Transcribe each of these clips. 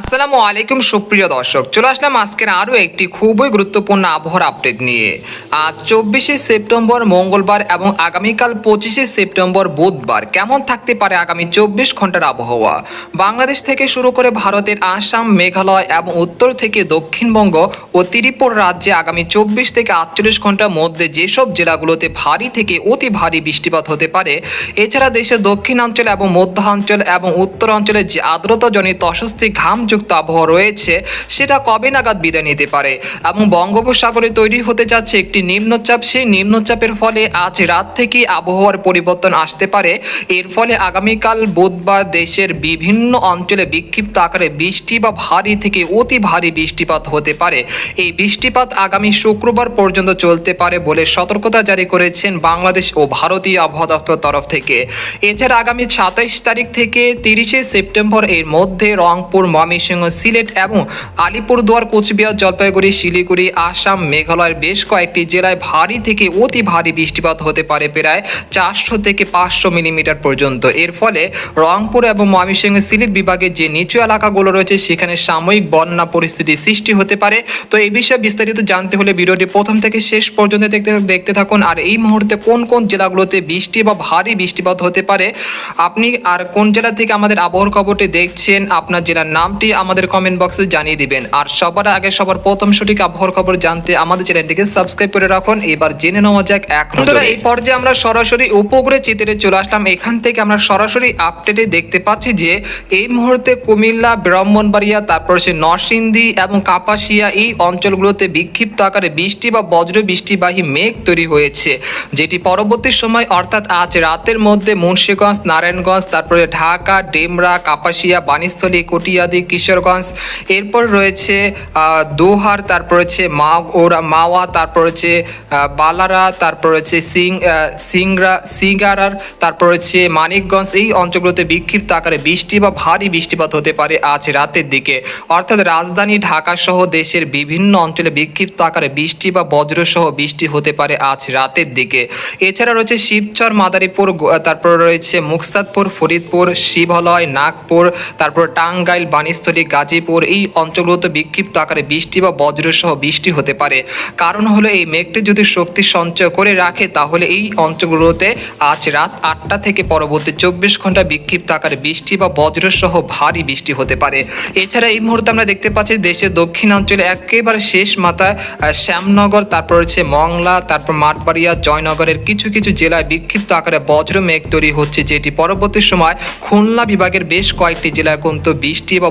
আসসালামু আলাইকুম, সুপ্রিয় দর্শক। চলে আসলাম আজকের আরও একটি খুবই গুরুত্বপূর্ণ আবহাওয়ার আপডেট নিয়ে। আজ চব্বিশে সেপ্টেম্বর, মঙ্গলবার এবং আগামীকাল পঁচিশে সেপ্টেম্বর, বুধবার। কেমন থাকতে পারে আগামী চব্বিশ ঘণ্টার আবহাওয়া? বাংলাদেশ থেকে শুরু করে ভারতের আসাম, মেঘালয় এবং উত্তর থেকে দক্ষিণবঙ্গ ও ত্রিপুর রাজ্যে আগামী চব্বিশ থেকে আটচল্লিশ ঘণ্টার মধ্যে যেসব জেলাগুলোতে ভারী থেকে অতি ভারী বৃষ্টিপাত হতে পারে, এছাড়া দেশের দক্ষিণাঞ্চল এবং মধ্যাঞ্চল এবং উত্তরাঞ্চলে যে আর্দ্রতাজনিত অস্বস্তি ঘামযুক্ত আবহাওয়া রয়েছে, সেটা কবে নাগাদ বিদায় নিতে পারে? এবং বঙ্গোপসাগরে তৈরি হতে যাচ্ছে একটি নিম্নচাপ, সেই নিম্নচাপের ফলে আজ রাত থেকে আবহাওয়ার পরিবর্তন আসতে পারে। এর ফলে আগামীকাল বুধবার দেশের বিভিন্ন অঞ্চলে বিক্ষিপ্ত আকারে বৃষ্টি বা ভারী থেকে অতি ভারী বৃষ্টিপাত হতে পারে। এই বৃষ্টিপাত আগামী শুক্রবার পর্যন্ত চলতে পারে বলে সতর্কতা জারি করেছেন বাংলাদেশ ও ভারতীয় আবহাওয়া দপ্তর তরফ থেকে। এছাড়া আগামী সাতাইশ তারিখ থেকে তিরিশে সেপ্টেম্বর এর মধ্যে রংপুর ময়মনসিংহ সিলেট এবং আলিপুরদুয়ার, কোচবিহার, জলপাইগুড়ি, শিলিগুড়ি, আসাম, মেঘালয়ের বেশ কয়েকটি জেলায় ভারী থেকে অতি ভারী বৃষ্টিপাত হতে পারে প্রায় চারশো থেকে পাঁচশো মিলিমিটার পর্যন্ত। এর ফলে রংপুর এবং ময়মনসিংহ সিলেট বিভাগের যে নিচু এলাকাগুলো রয়েছে, সেখানে সাময়িক বন্যা পরিস্থিতি সৃষ্টি হতে পারে। তো এই বিষয়ে বিস্তারিত জানতে হলে ভিডিওটি প্রথম থেকে শেষ পর্যন্ত দেখতে দেখতে থাকুন। আর এই মুহূর্তে কোন কোন জেলাগুলোতে বৃষ্টি বা ভারী বৃষ্টিপাত হতে পারে, আপনি আর কোন জেলা থেকে আমাদের আবহাওয়ার খবরটি দেখছেন, আপনার জেলার নামটি আমাদের কমেন্ট বক্সে জানিয়ে দিবেন। আর সবার আগে সবার প্রথম সঠিক আবহাওয়ার খবর জানতে আমাদের চ্যানেলটিকে সাবস্ক্রাইব করে রাখুন। এবার জেনে নেওয়া যাক এক এই পর্যায়ে আমরা সরাসরি উপগ্রহ চিত্রে চলে আসলাম। এখান থেকে আমরা সরাসরি আপডেটে দেখতে পাচ্ছি যে, এই মুহূর্তে কুমিল্লা, ব্রাহ্মণবাড়িয়া, তারপর হচ্ছে নরসিংদী এবং কাপাসিয়া এই অঞ্চলগুলোতে বিক্ষিপ্ত আকারে বৃষ্টি বা বজ্র বৃষ্টিবাহী মেঘ তৈরি হয়েছে, যেটি পরবর্তী সময়, অর্থাৎ আজ রাতের মধ্যে মুন্সীগঞ্জ, নারায়ণগঞ্জ, তারপরে ঢাকা, ডেমরা, কাপাসিয়া, বাণীস্থলী, কটিয়াদি কিশোরগঞ্জ। এরপর রয়েছে দোহার, তারপর হচ্ছে মা, ওরা মাওয়া, তারপর হচ্ছে বালারা, তারপর হচ্ছে সিং সিংরা, সিঙ্গারার, তারপর হচ্ছে মানিকগঞ্জ। এই অঞ্চলগুলোতে বিক্ষিপ্ত আকারে বৃষ্টি বা ভারী বৃষ্টিপাত হতে পারে আজ রাতের দিকে। অর্থাৎ রাজধানী, ঢাকা সহ দেশের বিভিন্ন অঞ্চলে বিক্ষিপ্ত আকারে বৃষ্টি বা বজ্র সহ বৃষ্টি হতে পারে আজ রাতের দিকে। এছাড়া রয়েছে শিবচর, মাদারীপুর তারপর রয়েছে মুকসাদপুর, ফরিদপুর, শিবলয়, নাগপুর, তারপর টাঙ্গাইল বাণীস্থলী গাজীপুর, এই অঞ্চলগুলোতে বিক্ষিপ্ত আকারে বৃষ্টি বা বজ্র সহ বৃষ্টি হতে পারে। কারণ হলো, এই মেঘটি যদি শক্তি সঞ্চয় করে রাখে, তাহলে এই অঞ্চলগুলোতে আজ রাত আটটা থেকে পরবর্তী চব্বিশ ঘণ্টা বিক্ষিপ্ত আকারে বৃষ্টি বা বজ্র সহ ভারী বৃষ্টি হতে পারে। এছাড়া এই মুহূর্তে আমরা দেখতে পাচ্ছি, দেশের দক্ষিণাঞ্চলে একেবারে শেষ মাথায় শ্যামনগর, তারপর হচ্ছে মংলা, তারপর মাঠবাড়িয়া, জয়নগরের কিছু কিছু জেলায় বিক্ষিপ্ত আকারে বজ্র মেঘ তৈরি হচ্ছে, যেটি পরবর্তী সময় খুলনা বিভাগের বেশ কয়েকটি জেলায় কিন্তু বৃষ্টি বা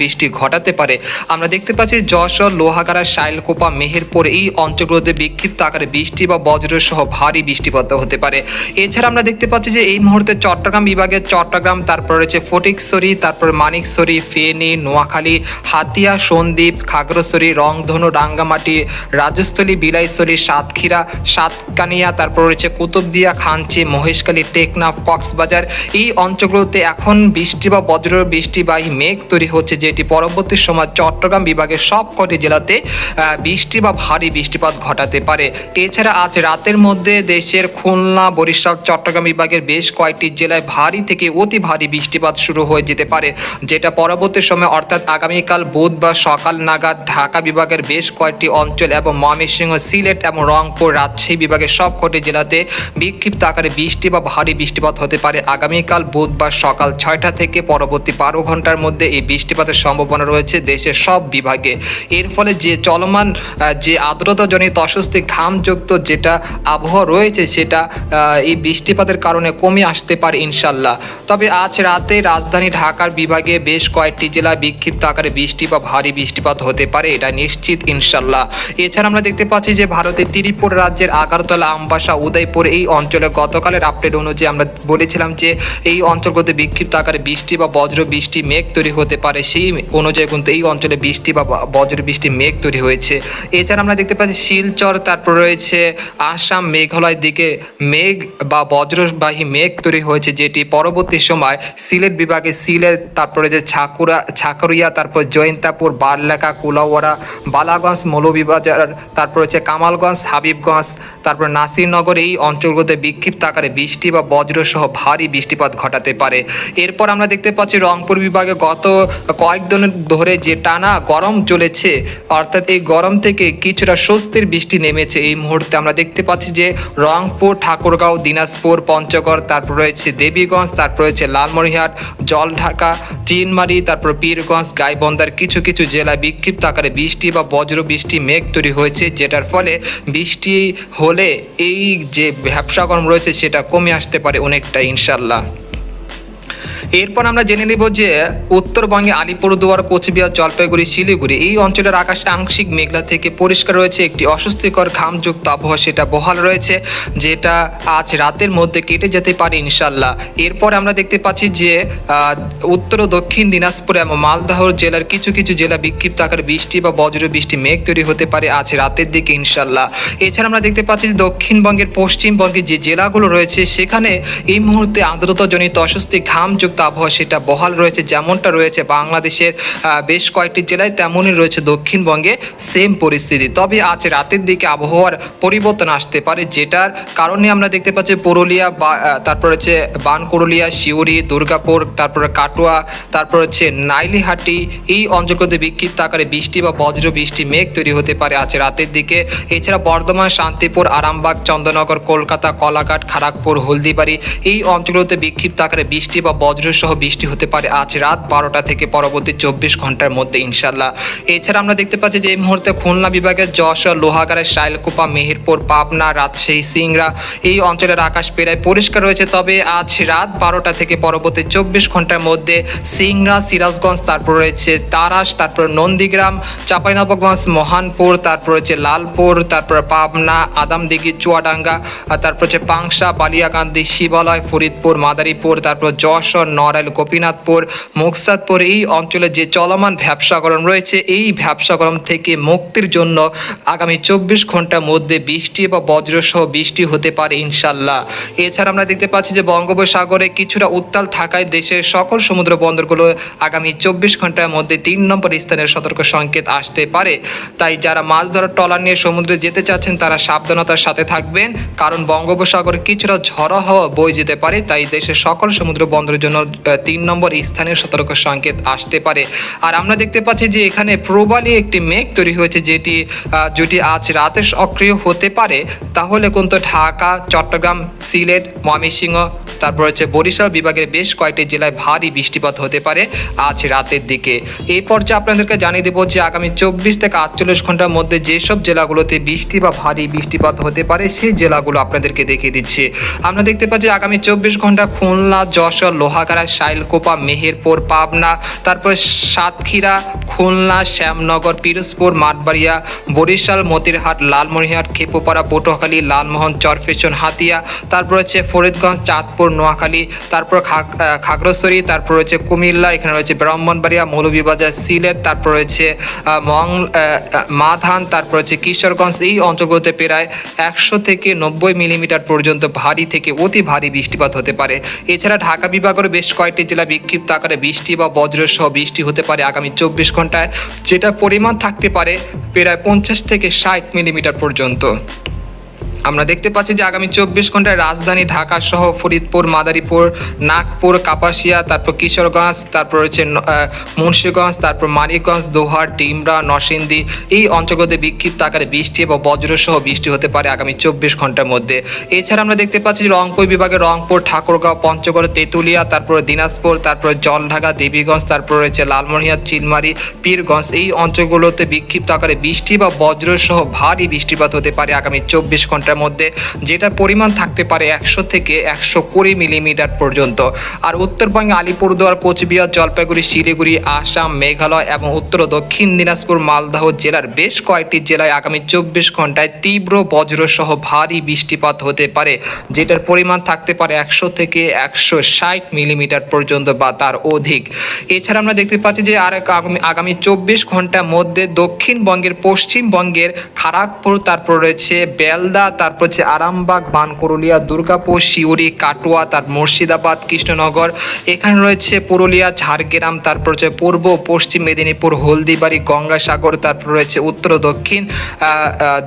বৃষ্টি ঘটাতে পারে। আমরা দেখতে পাচ্ছি যশোর, লোহাগাড়া, শাইলকোপা, মেহেরপুর এই অঞ্চলগুলোতে বিক্ষিপ্ত আকারে বৃষ্টি বা বজ্র সহ ভারী বৃষ্টিপাত হতে পারে। এছাড়া আমরা দেখতে পাচ্ছি যে এই মুহূর্তে চট্টগ্রাম বিভাগের চট্টগ্রাম, তারপর রয়েছে ফটিকছড়ি, তারপর মানিকছড়ি, ফেনী, নোয়াখালী, হাতিয়া, সন্দ্বীপ, খাগড়াছড়ি, রংধনু, রাঙ্গামাটি, রাজস্থলী, বিলাইছড়ি, সাতক্ষীরা, সাতকানিয়া, তারপর রয়েছে কুতুবদিয়া, খাঞ্চি, মহেশখালী, টেকনাফ, কক্সবাজার। এই অঞ্চলগুলোতে এখন বৃষ্টি বা বজ্র বৃষ্টি বৃষ্টিবাহী মেঘ তৈরি হচ্ছে যে এটি পরবর্তী সময় চট্টগ্রাম বিভাগের সব কটি জেলাতে বৃষ্টি বা ভারী বৃষ্টিপাত ঘটাতে পারে। এছাড়া আজ রাতের মধ্যে দেশের খুলনা, বরিশাল, চট্টগ্রাম বিভাগের বেশ কয়েকটি জেলায় ভারী থেকে অতি ভারী বৃষ্টিপাত শুরু হয়ে যেতে পারে, যেটা পরবর্তী সময় অর্থাৎ আগামীকাল বুধবার সকাল নাগাদ ঢাকা বিভাগের বেশ কয়েকটি অঞ্চল এবং ময়মনসিংহ, সিলেট এবং রংপুর রাজশাহী বিভাগের সব কটি জেলাতে বিক্ষিপ্ত আকারে বৃষ্টি বা ভারী বৃষ্টিপাত হতে পারে। আগামীকাল বুধবার সকাল ছয়টা থেকে পরবর্তী বারো ঘণ্টার মধ্যে এই বৃষ্টিপাতের সম্ভাবনা রয়েছে দেশের সব বিভাগে। এর ফলে যে চলমান যে আর্দ্রতাজনিত অস্বস্তি ঘামযুক্ত যেটা আবহাওয়া রয়েছে সেটা এই বৃষ্টিপাতের কারণে কমে আসতে পারে ইনশাল্লাহ। তবে আজ রাতে রাজধানী ঢাকার বিভাগে বেশ কয়েকটি জেলায় বিক্ষিপ্ত আকারে বৃষ্টি বা ভারী বৃষ্টিপাত হতে পারে, এটা নিশ্চিত ইনশাল্লাহ। এছাড়া আমরা দেখতে পাচ্ছি যে ভারতের ত্রিপুরা রাজ্যের আগারতলা, আমবাসা, উদয়পুর এই অঞ্চলে গতকালের আপডেট অনুযায়ী আমরা বলেছিলাম যে এই অঞ্চলগুলোতে বিক্ষিপ্ত আকারে বৃষ্টি বা বজ্র বৃষ্টি, মেঘ তৈরি হতে পারে। সেই অনুযায়ী কিন্তু এই অঞ্চলে বৃষ্টি বা বজ্র বৃষ্টি মেঘ তৈরি হয়েছে। এছাড়া আমরা দেখতে পাচ্ছি শিলচর, তারপর রয়েছে আসাম মেঘালয়ের দিকে মেঘ বা বজ্রবাহী মেঘ তৈরি হয়েছে, যেটি পরবর্তী সময় সিলেট বিভাগে সিলেট, তারপরে যে ছাকুরা ছাকুরিয়া তারপর জয়ন্তাপুর বারলেখা কুলাওয়ারা বালাগঞ্জ, মৌলভীবাজার, তারপর হচ্ছে কামালগঞ্জ, হাবিবগঞ্জ, তারপর নাসিরনগর, এই অঞ্চলগুলোতে বিক্ষিপ্ত আকারে বৃষ্টি বা বজ্রসহ ভারী বৃষ্টিপাত ঘটাতে পারে। এরপর আমরা দেখতে পাচ্ছি রংপুর বিভাগে গত কয়েকদিন ধরে যে টানা গরম চলেছে, অর্থাৎ এই গরম থেকে কিছুটা স্বস্তির বৃষ্টি নেমেছে। এই মুহূর্তে আমরা দেখতে পাচ্ছি যে রংপুর, ঠাকুরগাঁও, দিনাজপুর, পঞ্চগড়, তারপর রয়েছে দেবীগঞ্জ, তারপর রয়েছে লালমনিরহাট, জলঢাকা চিনমারি তারপর পীরগঞ্জ গাইবন্দার কিছু কিছু জেলায় বিক্ষিপ্ত আকারে বৃষ্টি বা বজ্র বৃষ্টি মেঘ তৈরি হয়েছে, যেটার ফলে বৃষ্টি হলে এই যে ব্যবসা গরম রয়েছে, সেটা কমে আসতে পারে অনেকটা ইনশাল্লাহ এরপর আমরা জেনে নেব যে উত্তরবঙ্গে আলিপুরদুয়ার কোচবিহার, জলপাইগুড়ি, শিলিগুড়ি এই অঞ্চলের আকাশ আংশিক মেঘলা থেকে পরিষ্কার রয়েছে। একটি অস্বস্তিকর ঘামযুক্ত আবহাওয়া সেটা বহাল রয়েছে, যেটা আজ রাতের মধ্যে কেটে যেতে পারে ইনশাল্লাহ এরপর আমরা দেখতে পাচ্ছি যে উত্তর ও দক্ষিণ দিনাজপুর এবং মালদহ জেলার কিছু কিছু জেলা বিক্ষিপ্ত আকার বৃষ্টি বা বজ্র বৃষ্টি মেঘ তৈরি হতে পারে আজ রাতের দিকে ইনশাল্লাহ এছাড়া আমরা দেখতে পাচ্ছি যে দক্ষিণবঙ্গের পশ্চিমবঙ্গে যে জেলাগুলো রয়েছে, সেখানে এই মুহূর্তে আর্দ্রতাজনিত অস্বস্তি, ঘামযুক্ত আবহাওয়া সেটা বহাল রয়েছে, যেমনটা রয়েছে বাংলাদেশের বেশ কয়েকটি জেলায় তেমনই রয়েছে দক্ষিণবঙ্গে সেম পরিস্থিতি। তবে আজ রাতের দিকে আবহাওয়ার পরিবর্তন আসতে পারে, যেটার কারণে আমরা দেখতে পাচ্ছি পুরুলিয়া বা তারপর হচ্ছে বানকুরুলিয়া শিউরি দুর্গাপুর, তারপরে কাটোয়া, তারপর হচ্ছে নাইলিহাটি, এই অঞ্চলগুলোতে বিক্ষিপ্ত আকারে বৃষ্টি বা বজ্র বৃষ্টি, মেঘ তৈরি হতে পারে আজ রাতের দিকে। এছাড়া বর্ধমান, শান্তিপুর, আরামবাগ, চন্দ্রনগর, কলকাতা, কলাঘাট খড়গপুর হলদিবাড়ি, এই অঞ্চলগুলোতে বিক্ষিপ্ত আকারে বৃষ্টি বা বজ্র সহ বৃষ্টি হতে পারে আজ রাত বারোটা থেকে পরবর্তী চব্বিশ ঘণ্টার মধ্যে ইনশাল্লাহ এছাড়া আমরা দেখতে পাচ্ছি যে এই মুহূর্তে খুলনা বিভাগের যশোর লোহাগাড়া শাইলকুপা, মেহেরপুর, পাবনা, রাজশাহী, সিংড়া এই অঞ্চলের আকাশ প্রায় পরিষ্কার রয়েছে। তবে আজ রাত বারোটা থেকে পরবর্তী চব্বিশ ঘণ্টার মধ্যে সিংড়া, সিরাজগঞ্জ, তারপর রয়েছে তারাস, তারপর নন্দীগ্রাম, চাঁপাইনবাবগঞ্জ, মহানপুর, তারপর রয়েছে লালপুর, তারপর পাবনা, আদামদিঘি, চুয়াডাঙ্গা তারপর হচ্ছে পাংশা, বালিয়াকান্দি, শিবালয়, ফরিদপুর, মাদারীপুর, তারপর যশোর নড়াইল গোপীনাথপুর, মুকসাদপুর। এই অঞ্চলে যে চলমান ব্যবসা গরম রয়েছে, এই ব্যবসা গরম থেকে মুক্তির জন্য আগামী চব্বিশ ঘণ্টার মধ্যে বৃষ্টি বা বজ্রসহ বৃষ্টি হতে পারে ইনশাল্লাহ। এছাড়া আমরা দেখতে পাচ্ছি যে বঙ্গোপসাগরে কিছুটা উত্তাল থাকায় দেশের সকল সমুদ্র বন্দরগুলো আগামী চব্বিশ ঘণ্টার মধ্যে তিন নম্বর স্থানের সতর্ক সংকেত আসতে পারে। তাই যারা মাছ ধরার ট্রলার নিয়ে সমুদ্রে যেতে চাচ্ছেন, তারা সাবধানতার সাথে থাকবেন। কারণ বঙ্গোপসাগরে কিছুটা ঝড়ো হাওয়া বয়ে যেতে পারে, তাই দেশের সকল সমুদ্র বন্দরের জন্য তিন নম্বর স্থানীয় সতর্ক সংকেত আসতে পারে। আর আমরা দেখতে পাচ্ছি যে এখানে প্রবালি একটি মেঘ তৈরি হয়েছে যেটি যদি আজ রাতে সক্রিয় হতে পারে। তাহলে কিন্তু ঢাকা, চট্টগ্রাম, সিলেট, ময়মনসিংহ, তারপর হচ্ছে বরিশাল বিভাগের বেশ কয়েকটি জেলায় ভারী বৃষ্টিপাত হতে পারে আজ রাতের দিকে। এই পর্যায়ে আপনাদেরকে জানিয়ে দেবো যে আগামী চব্বিশ থেকে আটচল্লিশ ঘণ্টার মধ্যে যেসব জেলাগুলোতে বৃষ্টি বা ভারী বৃষ্টিপাত হতে পারে, সেই জেলাগুলো আপনাদেরকে দেখিয়ে দিচ্ছি। আমরা দেখতে পাচ্ছি আগামী চব্বিশ ঘণ্টা খুলনা, যশোর লোহাগাড়া শাইলকোপা, মেহেরপুর, পাবনা, তারপর সাতক্ষীরা, খুলনা, শ্যামনগর, পিরোজপুর, মাঠবাড়িয়া, বরিশাল, মতিরহাট, লালমনিরহাট, খেপুপাড়া, পটুয়াখালী, লালমোহন চরফেশন হাতিয়া, তারপর হচ্ছে ফরিদগঞ্জ, চাঁদপুর, নোয়াখালী, তারপর খাগড়াছড়ি, তারপর রয়েছে কুমিল্লা, এখানে রয়েছে ব্রাহ্মণবাড়িয়া, মৌলভীবাজার, সিলেট, তারপর রয়েছে মং মাধান, তারপর হচ্ছে কিশোরগঞ্জ, এই অঞ্চলগুলোতে প্রায় একশো থেকে নব্বই মিলিমিটার পর্যন্ত ভারী থেকে অতি ভারী বৃষ্টিপাত হতে পারে। এছাড়া ঢাকা বিভাগের বেশ কয়েকটি জেলা বিক্ষিপ্ত আকারে বৃষ্টি বা বজ্র সহ বৃষ্টি হতে পারে আগামী চব্বিশ ঘন্টায় যেটা পরিমাণ থাকতে পারে প্রায় পঞ্চাশ থেকে ষাট মিলিমিটার পর্যন্ত। আমরা দেখতে পাচ্ছি যে আগামী চব্বিশ ঘন্টায় রাজধানী ঢাকা সহ ফরিদপুর, মাদারীপুর, নাগপুর, কাপাসিয়া, তারপর কিশোরগঞ্জ, তারপর হচ্ছে মুন্সীগঞ্জ, তারপর মানিকগঞ্জ, দোহার, ডিমরা, নরসিংদী। এই অঞ্চলগুলোতে বিক্ষিপ্ত আকারে বৃষ্টি এবং বজ্র সহ বৃষ্টি হতে পারে আগামী চব্বিশ ঘণ্টার মধ্যে। এছাড়া আমরা দেখতে পাচ্ছি রংপুর বিভাগে রংপুর, ঠাকুরগাঁও, পঞ্চগড়, তেঁতুলিয়া, তারপর দিনাজপুর, তারপর জলঢাকা, দেবীগঞ্জ, তারপর রয়েছে লালমনিরহাট চিলমারি, পীরগঞ্জ। এই অঞ্চলগুলোতে বিক্ষিপ্ত আকারে বৃষ্টি বা বজ্র সহ ভারী বৃষ্টিপাত হতে পারে আগামী চব্বিশ ঘণ্টার মধ্যে যেটার পরিমাণ থাকতে পারে একশো থেকে একশো কুড়ি মিলিমিটার পর্যন্ত। আর উত্তরবঙ্গে আলিপুরদুয়ার, কোচবিহার, জলপাইগুড়ি, শিলিগুড়ি, আসাম, মেঘালয় এবং উত্তর দক্ষিণ দিনাজপুর, মালদহ জেলার বেশ কয়েকটি জেলায় আগামী চব্বিশ ঘন্টায় তীব্র বজ্র সহ ভারী বৃষ্টিপাত হতে পারে, যেটার পরিমাণ থাকতে পারে একশো থেকে একশো ষাট মিলিমিটার পর্যন্ত বা তার অধিক। এছাড়া আমরা দেখতে পাচ্ছি যে আর আগামী চব্বিশ ঘণ্টার মধ্যে দক্ষিণবঙ্গের পশ্চিমবঙ্গের খড়গপুর তারপর রয়েছে বেলদা তারপর হচ্ছে আরামবাগ, বানকরুলিয়া, দুর্গাপুর শিউরি কাটোয়া, তার মুর্শিদাবাদ, কৃষ্ণনগর, এখানে রয়েছে পুরুলিয়া, ঝাড়গ্রাম, তারপর হচ্ছে পূর্ব, পশ্চিম মেদিনীপুর, হলদিবাড়ি, গঙ্গাসাগর, তারপর রয়েছে উত্তর দক্ষিণ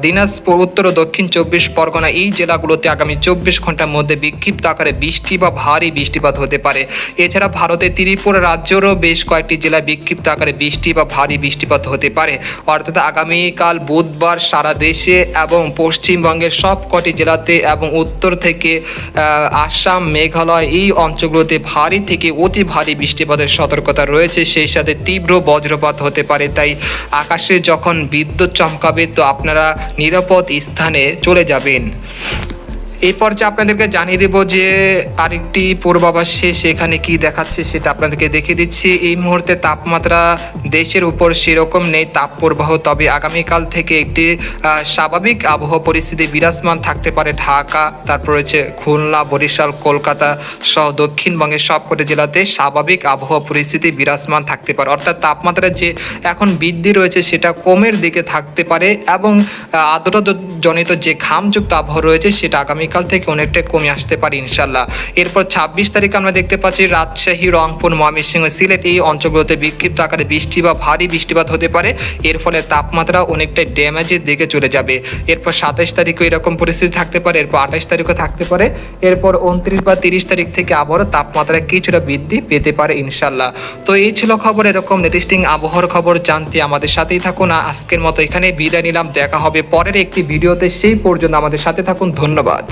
দিনাজপুর, উত্তর দক্ষিণ চব্বিশ পরগনা, এই জেলাগুলোতে আগামী চব্বিশ ঘণ্টার মধ্যে বিক্ষিপ্ত আকারে বৃষ্টি বা ভারী বৃষ্টিপাত হতে পারে। এছাড়া ভারতের ত্রিপুরা রাজ্যেরও বেশ কয়েকটি জেলায় বিক্ষিপ্ত আকারে বৃষ্টি বা ভারী বৃষ্টিপাত হতে পারে। অর্থাৎ আগামীকাল বুধবার সারা দেশে এবং পশ্চিমবঙ্গের সব কটি জেলাতে এবং উত্তর থেকে আসাম, মেঘালয় এই অঞ্চলগুলোতে ভারী থেকে অতি ভারী বৃষ্টিপাতের সতর্কতা রয়েছে। সেই সাথে তীব্র বজ্রপাত হতে পারে। তাই আকাশে যখন বিদ্যুৎ চমকাবে, তো আপনারা নিরাপদ স্থানে চলে যাবেন। এই পর্যায়ে আপনাদেরকে জানিয়ে দেব যে আরেকটি পূর্বাভাস এখানে কি দেখাচ্ছে সেটা আপনাদেরকে দেখিয়ে দিচ্ছি। এই মুহূর্তে তাপমাত্রা দেশের উপর সেরকম নেই তাপ প্রবাহ তবে আগামীকাল থেকে একটি স্বাভাবিক আবহাওয়া পরিস্থিতি বিরাজমান থাকতে পারে ঢাকা তারপর রয়েছে খুলনা বরিশাল কলকাতা সহ দক্ষিণবঙ্গের সবকটি জেলাতে স্বাভাবিক আবহাওয়া পরিস্থিতি বিরাজমান থাকতে পারে। অর্থাৎ তাপমাত্রা যে এখন বৃদ্ধি রয়েছে সেটা কমের দিকে থাকতে পারে এবং আহ, জনিত যে ঘামযুক্ত আবহাওয়া রয়েছে সেটা আগামীকাল থেকে অনেকটা কমে আসতে পারে ইনশাল্লাহ এরপর ছাব্বিশ তারিখ আমরা দেখতে পাচ্ছি রাজশাহী, রংপুর, ময়মনসিংহ, সিলেট এই অঞ্চলগুলোতে বিক্ষিপ্ত আকারে বৃষ্টি বা ভারী বৃষ্টিপাত হতে পারে। এর ফলে তাপমাত্রা অনেকটাই ড্যামেজের দিকে চলে যাবে। এরপর সাতাশ তারিখও এরকম পরিস্থিতি থাকতে পারে, এরপর আঠাশ তারিখও থাকতে পারে। এরপর উনত্রিশ বা তিরিশ তারিখ থেকে আবারও তাপমাত্রা কিছুটা বৃদ্ধি পেতে পারে ইনশাল্লাহ তো এই ছিল খবর, এরকম লেটেস্টিং আবহাওয়ার খবর জানতে আমাদের সাথেই থাকুন। আজকের মতো এখানে বিদায় নিলাম। দেখা হবে পরের একটি ভিডিওতে। সেই পর্যন্ত আমাদের সাথে থাকুন। ধন্যবাদ।